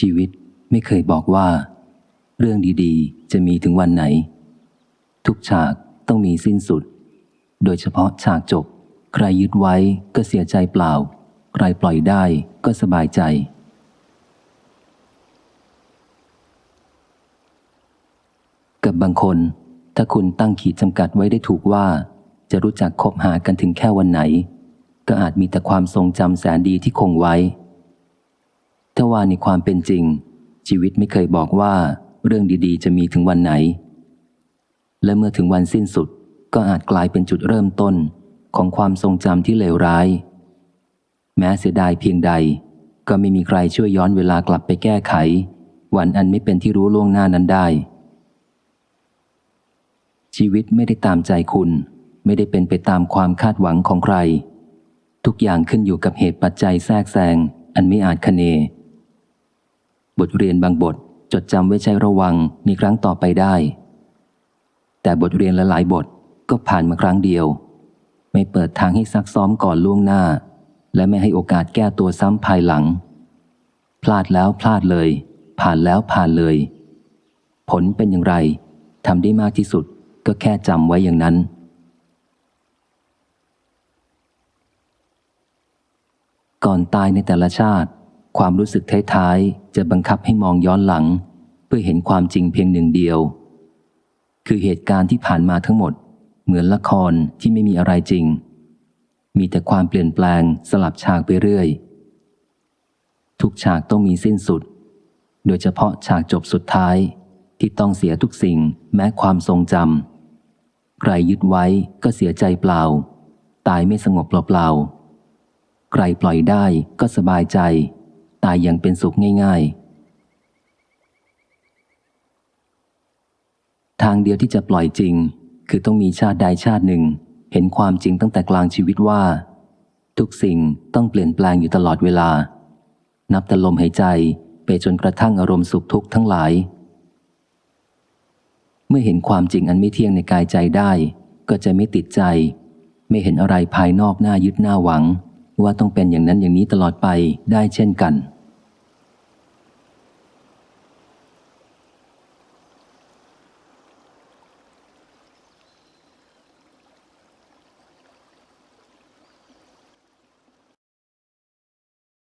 ชีวิตไม่เคยบอกว่า เรื่องดีๆ จะมีถึงวันไหน ทุกฉากต้องมีสิ้นสุด โดยเฉพาะฉากจบ ใครยึดไว้ก็เสียใจเปล่า ใครปล่อยได้ก็สบายใจ กับบางคน ถ้าคุณตั้งขีดจำกัดไว้ได้ถูกว่า จะรู้จักคบหากันถึงแค่วันไหน ก็อาจมีแต่ความทรงจำแสนดีที่คงไว้ ถ้าว่าในความเป็นจริง ชีวิตไม่เคยบอกว่าเรื่องดีๆ จะมีถึงวันไหน และเมื่อถึงวันสิ้นสุดก็อาจกลายเป็นจุดเริ่มต้นของความทรงจำที่เลวร้าย แม้เสียดายเพียงใด ก็ไม่มีใครช่วยย้อนเวลากลับไปแก้ไข วันอันไม่เป็นที่รู้ล่วงหน้านั้นได้ ชีวิตไม่ได้ตามใจคุณ ไม่ได้เป็นไปตามความคาดหวังของใคร ทุกอย่างขึ้นอยู่กับเหตุปัจจัยแทรกแซงอันไม่อาจคเน บทเรียนบางบทจดจำไว้ใช้ระวังในครั้งต่อไปได้ แต่บทเรียนลหลายบทก็ผ่านมาครั้งเดียว ไม่เปิดทางให้ซักซ้อมก่อนล่วงหน้า และไม่ให้โอกาสแก้ตัวซ้ำภายหลัง พลาดแล้วพลาดเลย ผ่านแล้วผ่านเลย ผลเป็นอย่างไรทำได้มากที่สุดก็แค่จำไว้อย่างนั้น ก่อนตายในแต่ละชาติ ความรู้สึกท้ายๆ จะบังคับให้มองย้อนหลัง เพื่อเห็นความจริงเพียงหนึ่งเดียว คือเหตุการณ์ที่ผ่านมาทั้งหมด เหมือนละครที่ไม่มีอะไรจริง มีแต่ความเปลี่ยนแปลงสลับฉากไปเรื่อย ทุกฉากต้องมีสิ้นสุด โดยเฉพาะฉากจบสุดท้ายที่ต้องเสียทุกสิ่งแม้ความทรงจำใครยึดไว้ก็เสียใจเปล่า ตายไม่สงบเปล่าๆใครปล่อยได้ก็สบายใจ ตายอย่างเป็นสุขง่าย ๆ ทางเดียวที่จะปล่อยจริง คือต้องมีชาติใดชาติหนึ่ง เห็นความจริงตั้งแต่กลางชีวิตว่า ทุกสิ่งต้องเปลี่ยนแปลงอยู่ตลอดเวลา นับแต่ลมหายใจไปจนกระทั่งอารมณ์สุขทุกข์ทั้งหลาย เมื่อเห็นความจริงอันไม่เที่ยงในกายใจได้ ก็จะไม่ติดใจ ไม่เห็นอะไรภายนอกหน้ายึดหน้าหวังว่าต้องเป็นอย่างนั้นอย่างนี้ตลอดไปได้เช่นกัน